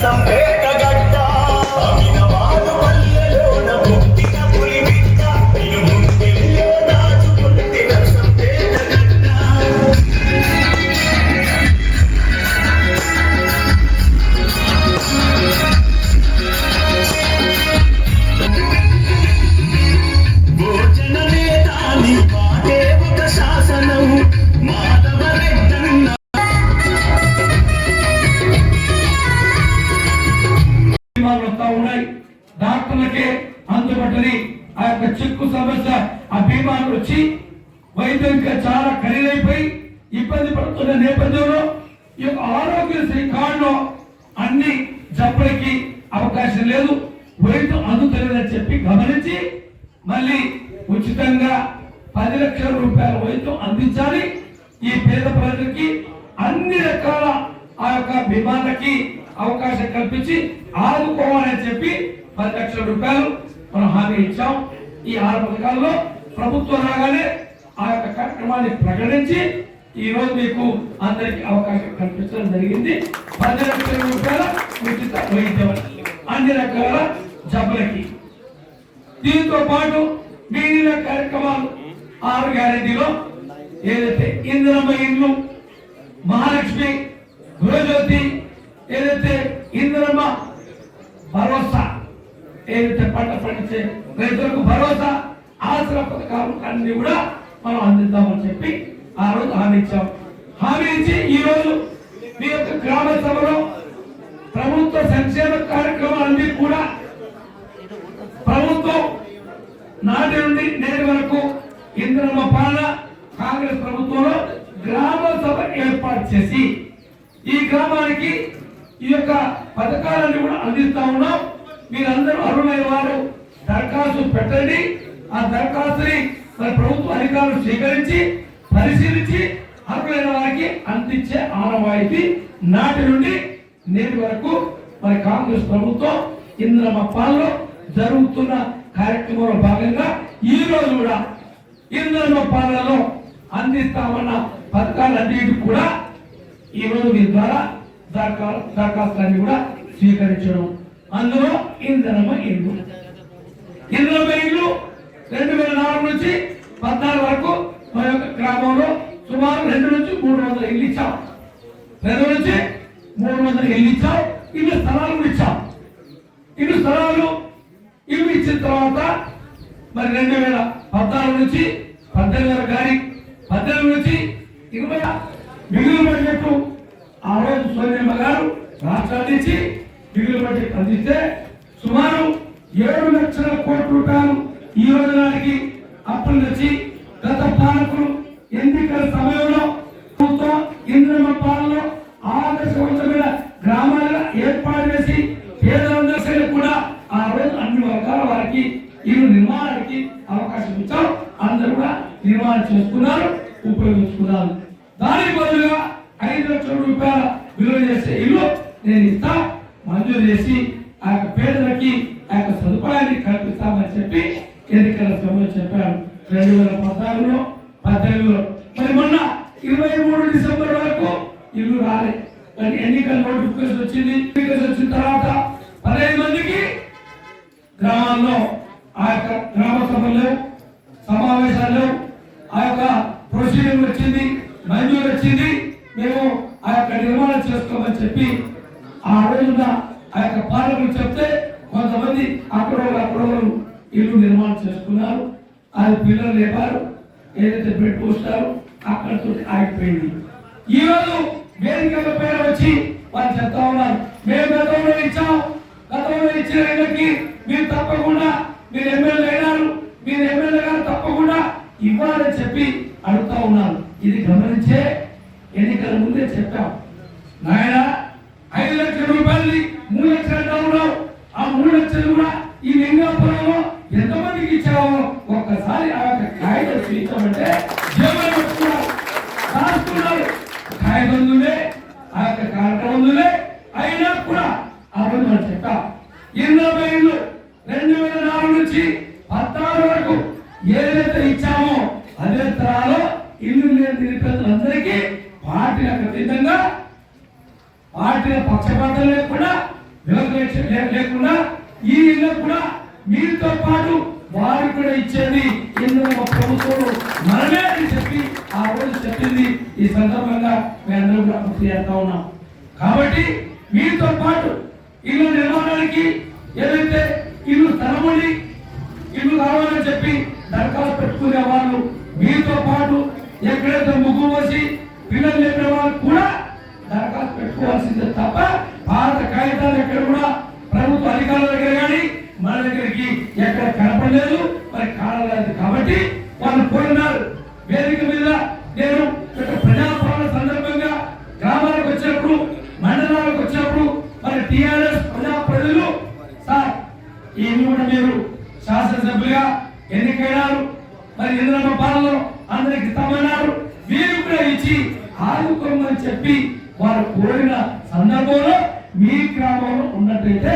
some వస్తా ఉన్నాయి. డాక్టర్లకే అందుబట్టని ఆ యొక్క చిక్కు సమస్య ఆ బీమాలు వచ్చి వైద్యం చాలా ఖరీదైపోయి ఇబ్బంది పడుతున్న నేపథ్యంలో ఈ యొక్క ఆరోగ్యశ్రీ కార్డులో అన్ని జబ్బులకి అవకాశం లేదు. వైద్యం అందుతలేదని చెప్పి గమనించి మళ్ళీ ఉచితంగా పది లక్షల రూపాయల వైద్యం అందించాలి. ఈ పేద ప్రజలకి అన్ని రకాల ఆ యొక్క బీమాలకి అవకాశం కల్పించి ఆదుకోవాలని చెప్పి పది లక్షల రూపాయలు మనం హామీ ఇచ్చాం. ఈ ఆరు పథకాల్లో ప్రభుత్వం రాగానే ఆ యొక్క కార్యక్రమాన్ని ప్రకటించి ఈ రోజు మీకు అందరికి అవకాశం కల్పించడం జరిగింది. పది లక్షల రూపాయల ఉచిత వైద్యం అన్ని రకాల జబ్బులకి. దీంతో పాటు మిగిలిన కార్యక్రమాలు ఆరు గ్యారెంటీలో ఏదైతే ఇందిరమ్మ ఇల్లు మహాలక్ష్మి గృహజ్యోతి ఏదైతే ఇందిరమ్మ భరోసా ఏదైతే పంట పండించే రైతులకు భరోసా ఆసరా పథకాలు అన్ని కూడా మనం అందిద్దామని చెప్పి ఆ రోజు హామీ ఇచ్చాం. హామీ ఇచ్చి ఈ రోజు మీ యొక్క గ్రామ సభలో ప్రభుత్వ సంక్షేమ కార్యక్రమాలన్నీ కూడా ప్రభుత్వం నాటి నుండి నేటి వరకు ఇంద్రమ్మ పాలన కాంగ్రెస్ ప్రభుత్వంలో గ్రామ సభ ఏర్పాటు చేసి ఈ గ్రామానికి ఈ యొక్క పథకాలను కూడా అందిస్తా ఉన్నాం. మీరందరూ అర్హులైన వారు దరఖాస్తు పెట్టండి. ఆ దరఖాస్తుని మరి ప్రభుత్వ అధికారులు స్వీకరించి పరిశీలించి అర్హులైన వారికి అందించే ఆనవాయితీ నాటి నుండి నేటి వరకు మరి కాంగ్రెస్ ప్రభుత్వం ఇంద్రమ పాలలో జరుగుతున్న కార్యక్రమంలో భాగంగా ఈ రోజు కూడా ఇంద్రమ పాలలో అందిస్తామన్న పథకాలన్నిటి కూడా ఈ రోజు మీ ద్వారా దరఖాస్తులన్నీ కూడా స్వీకరించడం. అందులో ఇంధనమ ఇల్లు. ఇంధనమ ఇల్లు రెండు వేల నాలుగు నుంచి పద్నాలుగు వరకు మా యొక్క గ్రామంలో సుమారు రెండు నుంచి మూడు వందల ఇల్లు ఇచ్చాం. రెండు నుంచి మూడు వందల ఇల్లు ఇచ్చాం. ఇల్లు స్థలాలు ఇచ్చాం. ఇల్లు స్థలాలు ఇల్లు ఇచ్చిన తర్వాత మరి రెండు వేల పద్నాలుగు నుంచి పద్దెనిమిది వేల గారి పద్దెనిమిది నుంచి ఇరవై మిగిలిన బడ్జెట్ రోజు సోనియమ్మ గారు రాష్ట్రాన్ని ఇచ్చి మిగిలిన బడ్జెట్ అందిస్తే సుమారు ఏడు లక్షల కోట్ల రూపాయలు ఈ రోజు నాటికి అప్పులు తెచ్చి గత పాలకులు ఎన్నికల సమయంలో ప్రభుత్వం ఇంద్రమ పాలనలో ఆదర్శవంతమైన గ్రామాలుగా ఏర్పాటు చేసి పేదలందరికీ కూడా ఆ రోజు అన్ని వర్గాల వారికి ఇల్లు నిర్మాణానికి అవకాశం ఇచ్చాం అందరూ కూడా నిర్మాణం చేసుకున్నారు ఉపయోగించుకున్నారు. దానికి బదులుగా ఐదు లక్షల రూపాయల విలువ చేసే ఇల్లు నేను ఇస్తా మంజూరు చేసి ఆ యొక్క పేదలకి ఆ యొక్క సదుపాయాన్ని కల్పిస్తామని చెప్పి ఎన్నికల సభలో చెప్పాను రెండు వేల పద్నాలుగులో పద్దెనిమిదిలో. మరి మొన్న ఇరవై మూడు డిసెంబర్ వరకు ఇల్లు రాలే. మరి ఎన్నికల నోటిఫికేషన్ వచ్చింది. నోటిఫికేషన్ వచ్చిన తర్వాత పదహైదు మందికి గ్రామాల్లో ఆ యొక్క గ్రామ సభలు సమావేశాలు ఆ యొక్క ప్రొసీజర్ వచ్చింది మంజూరు వచ్చింది. మేము ఆ యొక్క నిర్మాణం చేసుకోమని చెప్పి ఆ రోజున ఆ యొక్క పాలకులు చెప్తే కొంతమంది అక్కడ అక్కడ ఇల్లు నిర్మాణం చేసుకున్నారు అది పిల్లలు లేపారు ఏదైతే బెడ్ పోస్తారు అక్కడితో ఆగిపోయింది. ఈరోజు వేదికల పేరు వచ్చి వాళ్ళు చెప్తా ఉన్నారు. మేము గతంలో ఇచ్చాం గతంలో ఇచ్చిన ఇళ్ళకి మీరు తప్పకుండా మీరు ఎమ్మెల్యే అయినారు మీరు ఎమ్మెల్యే గారు తప్పకుండా ఇవ్వాలని చెప్పి అడుగుతా ఉన్నారు. ఇది గమనించే ఎన్నికల ముందే చెప్పాం. నాయన ఐదు లక్షల రూపాయలు మూడు లక్షలు ఉన్నావు. ఆ మూడు లక్షలు కూడా ఈ లింగాపురంలో ఎంతమందికి ఇచ్చావో? ఒక్కసారి ఆ యొక్క కాగితం చూపించమంటే జేబులో పెట్టుకున్నారు రాసుకున్నారు కాగితం ఉందిలే ఆ యొక్క కార్యక్రమం ఉందిలే అయినా కూడా అవన్నీ మనం చెప్పాం. ఇరవై ఇల్లు రెండు వేల నాలుగు నుంచి పద్నాలుగు వరకు ఏదైతే ఇచ్చామో అదే తరాలో ఇల్లు లేని నిరుపేదలందరికీ పార్టీలకు అతీతంగా పార్టీల పక్షపాతం లేకుండా వివక్ష లేకుండా ఈ ఇల్లు కూడా మీతో పాటు వారు కూడా ఇచ్చేది ఎందుకు మా ప్రభుత్వం మనమే అని చెప్పి ఆ రోజు చెప్పింది. ఈ సందర్భంగా మేము అందరూ కూడా పూర్తి చేస్తా ఉన్నాం. కాబట్టి మీతో పాటు ఇల్లు నిర్మాణానికి ఏదైతే ఇల్లు స్థలముండి ఇల్లు కావాలని చెప్పి దరఖాస్తు పెట్టుకునే వాళ్ళు మీతో పాటు ఎక్కడైతే ముగ్గు పోసి పిల్లలు లేపిన వాళ్ళు కూడా దరఖాస్తు పెట్టుకోవాల్సిందే తప్ప పాత కాగితాలు ఎక్కడ కూడా ప్రభుత్వ అధికారుల దగ్గర కానీ మన దగ్గరికి ఎక్కడ కనపడలేదు మరి కానలేదు కాబట్టి వాళ్ళు పోయినారు వేదిక మీద నేను ఒక ప్రజాపాలన సందర్భంగా గ్రామాలకు వచ్చినప్పుడు మండలాలకు వచ్చినప్పుడు మరి టిఆర్ఎస్ ప్రజా ప్రజలు సార్ ఈయన కూడా మీరు శాసనసభ్యులుగా ఎన్నికైనారు మరి ఇంద్రమ్మ పాలనలో అందరికి తమన్నారు మీరు కూడా ఇచ్చి ఆదుకోమని చెప్పి వారు కోరిన సందర్భంలో మీ గ్రామంలో ఉన్నట్టయితే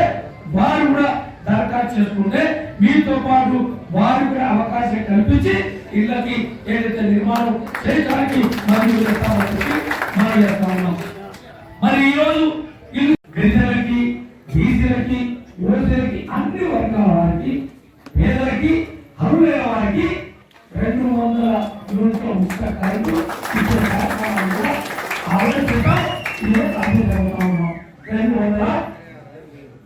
వారు కూడా దరఖాస్తు చేసుకుంటే మీతో పాటు వారు కూడా అవకాశం కల్పించి ఇళ్ళకి ఏదైతే నిర్మాణం చేయడానికి మరియు చేస్తామని చెప్పి మనం చేస్తా ఉన్నాం. మరి ఈ రోజు ఇల్లు గిరిజనులకి బీసీలకి యువతులకి అన్ని వర్గాల వారికి వారికి అరులైన వారికి రెండు వందల యూనిట్ల ఉచిత కరెంటు ఇచ్చే కార్యక్రమాలు కూడా ఆలోచించగా ఈరోజు అమలు ఉన్నాం. రెండు వందల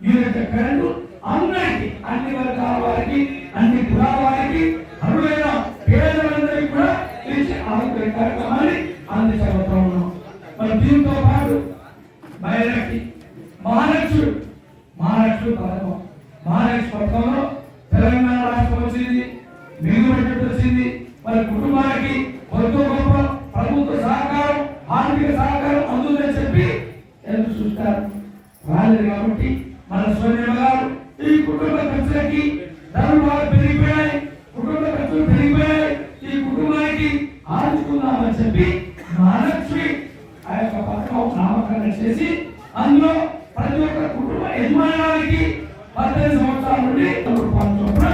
యూనిట్ల కరెంటు అందరికీ అన్ని వర్గాల వారికి అన్ని కులాల వారికి అరులైన పేదలందరికీ కూడా ఇచ్చే ఆరోగ్య కార్యక్రమాన్ని అందించబోతా ఉన్నాం మరి దీంతో పాటు మహిళకి మహాలక్ష్మి మహాలక్ష్మి పథకం మహాలక్ష్మి పథకంలో తెలంగాణ రాష్ట్రం వచ్చింది మిగులు బడ్జెట్ వచ్చింది మరి కుటుంబానికి ఎంతో గొప్ప ప్రభుత్వ సహకారం ఆర్థిక సహకారం అందుందని చెప్పి ఎందుకు చూస్తారు రాలేదు కాబట్టి మన సోనియా గారు ఈ కుటుంబ ఖర్చులకి ధరలు బాగా పెరిగిపోయాయి. కుటుంబ ఖర్చులు పెరిగిపోయాయి. ఈ కుటుంబానికి ఆదుకుందామని చెప్పి మహాలక్ష్మి ఆ యొక్క పథకం నామకరణం చేసి అందులో ప్రతి ఒక్క కుటుంబ యజమానానికి పద్దెనిమిది సంవత్సరాల నుండి రూపాయల